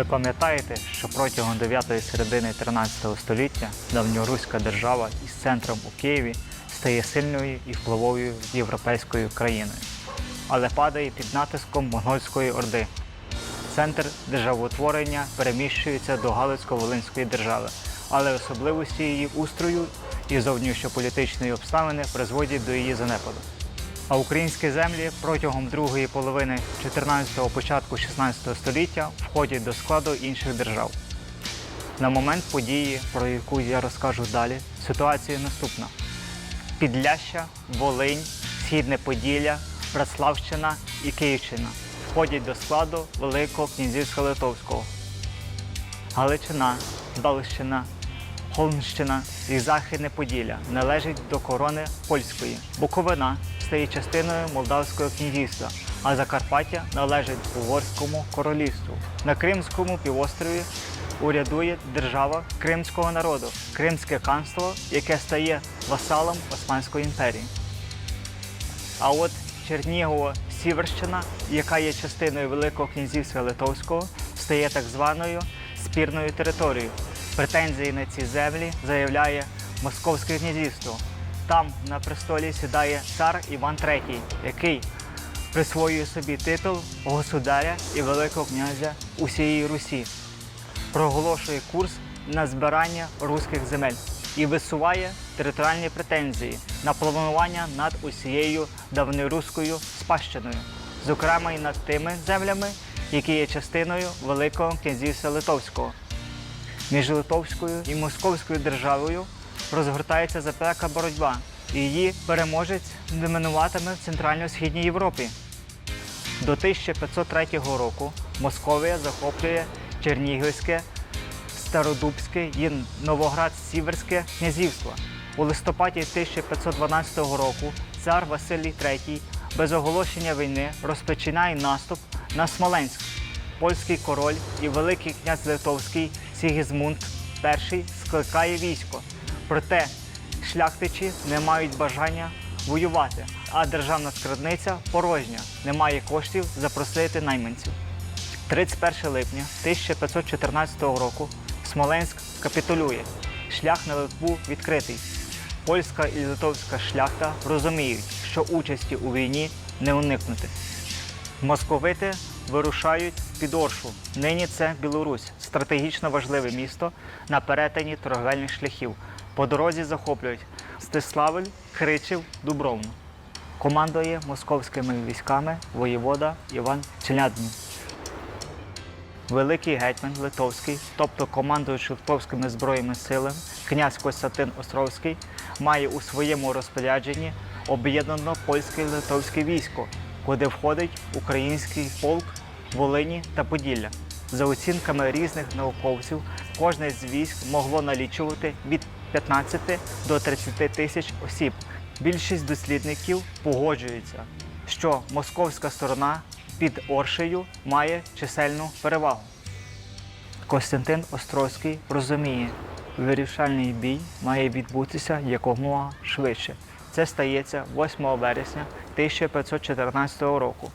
Ви пам'ятаєте, що протягом 9-ї середини 13 століття давньоруська держава із центром у Києві стає сильною і впливовою європейською країною, але падає під натиском монгольської орди. Центр державотворення переміщується до Галицько-Волинської держави, але особливості її устрою і зовнішньополітичної обставини призводять до її занепаду. А українські землі протягом другої половини 14-го, початку 16 століття входять до складу інших держав. На момент події, про яку я розкажу далі, ситуація наступна: Підляща, Волинь, Східне Поділля, Братславщина і Київщина входять до складу Великого князівства Литовського. Галичина, Галщина, Холмщина і Західне Поділля належать до корони польської. Буковина стає частиною Молдавського князівства, а Закарпаття належить Угорському королівству. На Кримському півострові урядує держава кримського народу, Кримське ханство, яке стає васалом Османської імперії. А от Чернігово Сіверщина, яка є частиною Великого князівства Литовського, стає так званою спірною територією. Претензії на ці землі заявляє Московське князівство. Там на престолі сідає цар Іван III, який присвоює собі титул государя і Великого князя усієї Русі проголошує курс на збирання руських земель і висуває територіальні претензії на планування над усією давньоруською спадщиною, зокрема і над тими землями, які є частиною Великого князівства Литовського. Між Литовською і Московською державою розгортається запека боротьба. і Її переможець домінуватиме в Центрально-Східній Європі. До 1503 року Московія захоплює Чернігівське, Стародубське і Новоград-Сіверське князівство. У листопаді 1512 року цар Василій III без оголошення війни розпочинає наступ на Смоленськ. Польський король і Великий князь Литовський Сігізмунд І скликає військо. Проте шляхтичі не мають бажання воювати, а державна скарбниця порожня, немає коштів запросити найманців. 31 липня 1514 року Смоленськ капітулює. Шлях на Литву відкритий. Польська і литовська шляхта розуміють, що участі у війні не уникнути. Московити вирушають під Оршу. Нині це Білорусь, стратегічно важливе місто на перетині торговельних шляхів. По дорозі захоплюють Стиславель, Кричів, Дубровну. Командує московськими військами воєвода Іван Челяднін. Великий гетьман Литовський, тобто командуючий литовськими збройними силами, князь Костянтин Островський, має у своєму розпорядженні об'єднано польське литовське військо, куди входить український полк Волині та Поділля. За оцінками різних науковців, кожне з військ могло налічувати від 15 до 30 тисяч осіб. Більшість дослідників погоджуються, що московська сторона під Оршею має чисельну перевагу. Костянтин Острозький розуміє, вирішальний бій має відбутися якомога швидше. Це стається 8 вересня 1514 року.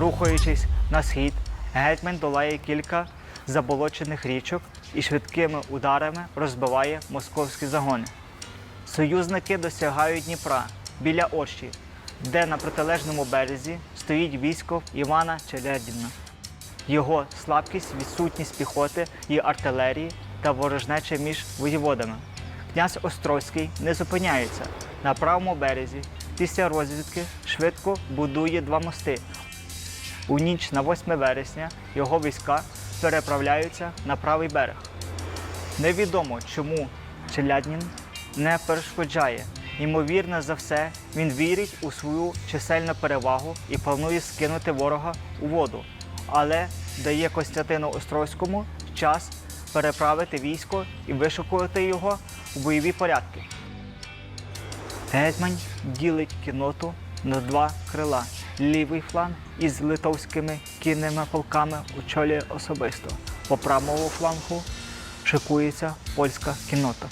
Рухаючись на схід, гетьман долає кілька заболочених річок і швидкими ударами розбиває московські загони. Союзники досягають Дніпра біля Орші, де на протилежному березі стоїть військо Івана Челядіна. Його слабкість, відсутність піхоти і артилерії та ворожнеча між воєводами. Князь Острозький не зупиняється на правому березі. Після розвідки швидко будує два мости. У ніч на 8 вересня його війська переправляються на правий берег. Невідомо, чому Челяднін не перешкоджає Ймовірно за все, він вірить у свою чисельну перевагу і планує скинути ворога у воду, але дає Костянтину Острозькому час переправити військо і вишукувати його у бойові порядки. Гетьман ділить кінноту на два крила. Лівий фланг із литовськими кінними полками очолює особисто. По правому флангу шикується польська кіннота.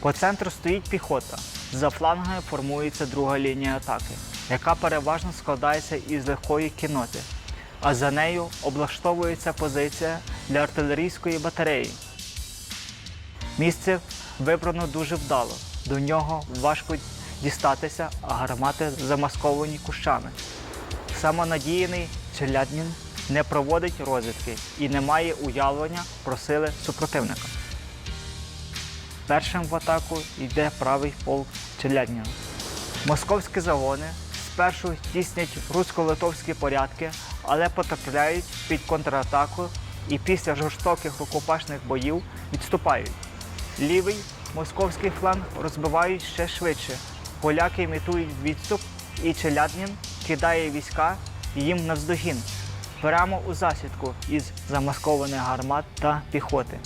По центру стоїть піхота. За флангами формується друга лінія атаки, яка переважно складається із легкої кінноти, а за нею облаштовується позиція для артилерійської батареї. Місце вибрано дуже вдало. До нього важко дістатися, а гармати замасковані кущами. Самонадіяний Челяднін не проводить розвідки і не має уявлення про сили супротивника. Першим в атаку йде правий полк Челядніна. Московські загони спершу тіснять русько-литовські порядки, але потрапляють під контратаку і після жорстоких рукопашних боїв відступають. Лівий московський фланг розбивають ще швидше. Поляки імітують відступ, і Челяднін кидає війська їм навздогін прямо у засідку із замаскованих гармат та піхоти.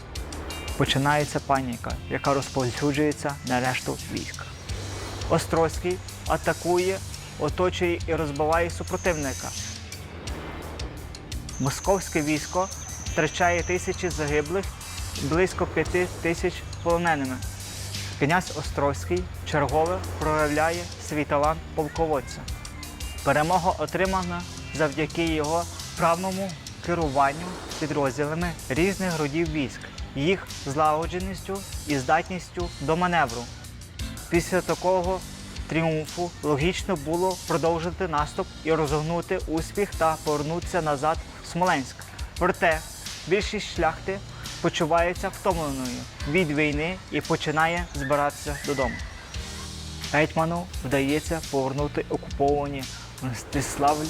Починається паніка, яка розповсюджується на решту війська. Острозький атакує, оточує і розбиває супротивника. Московське військо втрачає тисячі загиблих, близько п'яти тисяч полоненими. Князь Острозький чергове проявляє свій талант полководця. Перемога отримана завдяки його правному керуванню підрозділами різних родів військ, їх злагодженістю і здатністю до маневру. Після такого тріумфу логічно було продовжити наступ і розгорнути успіх та повернутися назад в Смоленськ. Проте більшість шляхти почувається втомленою від війни і починає збиратися додому. Гетьману вдається повернути окуповані Мстиславль,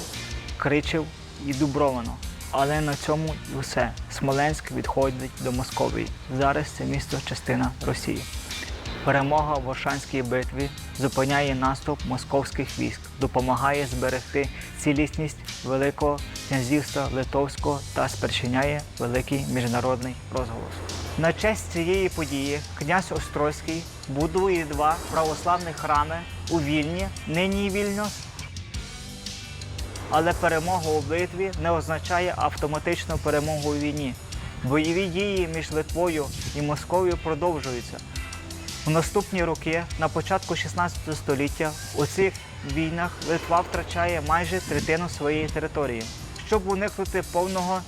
Кричев і Дубровино. Але на цьому і все. Смоленськ відходить до Московії. Зараз це місто частина Росії. Перемога в Оршанській битві зупиняє наступ московських військ, допомагає зберегти цілісність Великого князівства Литовського та спричиняє великий міжнародний розголос. На честь цієї події князь Острозький будує два православних храми у Вільні, нині Вільнюс, але перемога у битві не означає автоматичну перемогу у війні. Бойові дії між Литвою і Московією продовжуються. У наступні роки, на початку 16 століття, у цих війнах Литва втрачає майже третину своєї території. Щоб уникнути повного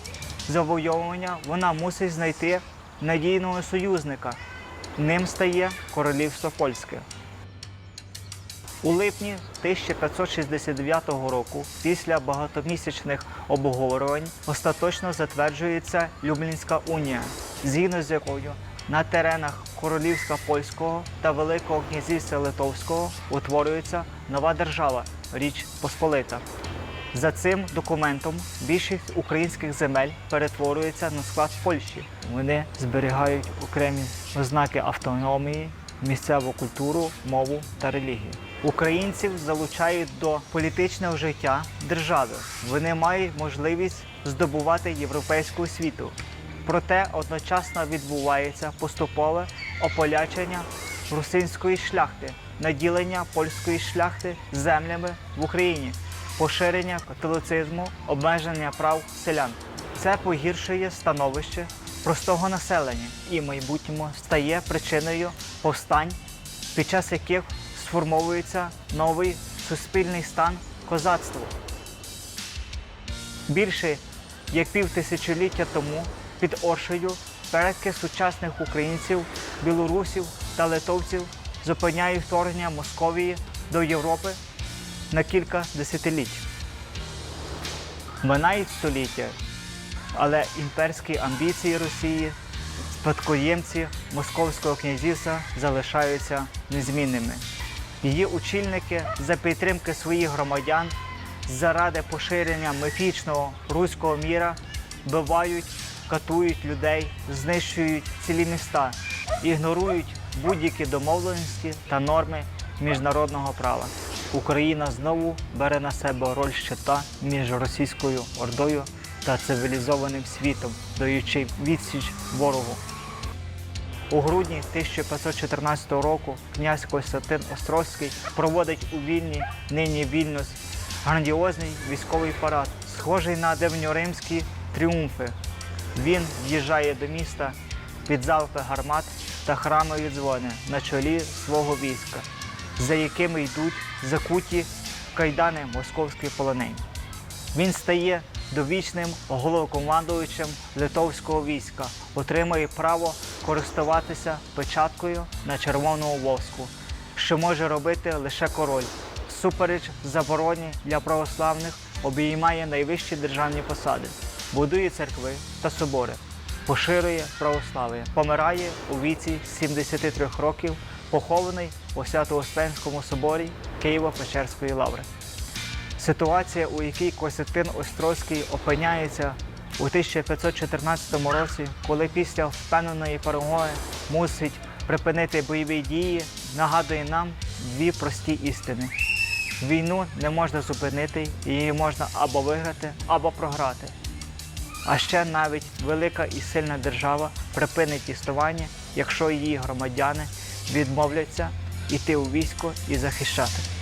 завойовування, вона мусить знайти надійного союзника. Ним стає Королівство Польське. У липні 1569 року, після багатомісячних обговорювань, остаточно затверджується Люблінська унія, згідно з якою на теренах Королівства Польського та Великого князівства Литовського утворюється нова держава Річ Посполита. За цим документом більшість українських земель перетворюється на склад Польщі. Вони зберігають окремі ознаки автономії, місцеву культуру, мову та релігію. Українців залучають до політичного життя держави. Вони мають можливість здобувати європейську освіту. Проте одночасно відбувається поступове ополячення русинської шляхти, наділення польської шляхти землями в Україні, поширення католицизму, обмеження прав селян. Це погіршує становище простого населення і майбутньому стає причиною повстань, під час яких сформовується новий суспільний стан козацтва. Більше як півтисячоліття тому під Оршею предки сучасних українців, білорусів та литовців зупиняють вторгнення Московії до Європи на кілька десятиліть. Минають століття, але імперські амбіції Росії, спадкоємці Московського князівства залишаються незмінними. Її очільники за підтримки своїх громадян заради поширення міфічного руського міра вбивають, катують людей, знищують цілі міста, ігнорують будь-які домовленості та норми міжнародного права. Україна знову бере на себе роль щита між російською ордою та цивілізованим світом, даючи відсіч ворогу. У грудні 1514 року князь Костянтин Острозький проводить у Вільні, нині Вільнюс, грандіозний військовий парад, схожий на давньоримські тріумфи. Він в'їжджає до міста під залпи гармат та храмові дзвони на чолі свого війська, за якими йдуть закуті кайдани московські полонені. Він стає довічним головнокомандуючим литовського війська, отримує право користуватися печаткою на червоному воску, що може робити лише король. Всупереч забороні для православних обіймає найвищі державні посади, будує церкви та собори, поширює православ'я, помирає у віці 73 років, похований у Свято-Успенському соборі Києво-Печерської лаври. Ситуація, у якій Костянтин Острозький опиняється у 1514 році, коли після впевненої перемоги мусить припинити бойові дії, нагадує нам дві прості істини. Війну не можна зупинити, її можна або виграти, або програти. А ще навіть велика і сильна держава припинить існування, якщо її громадяни відмовляться йти у військо і захищати.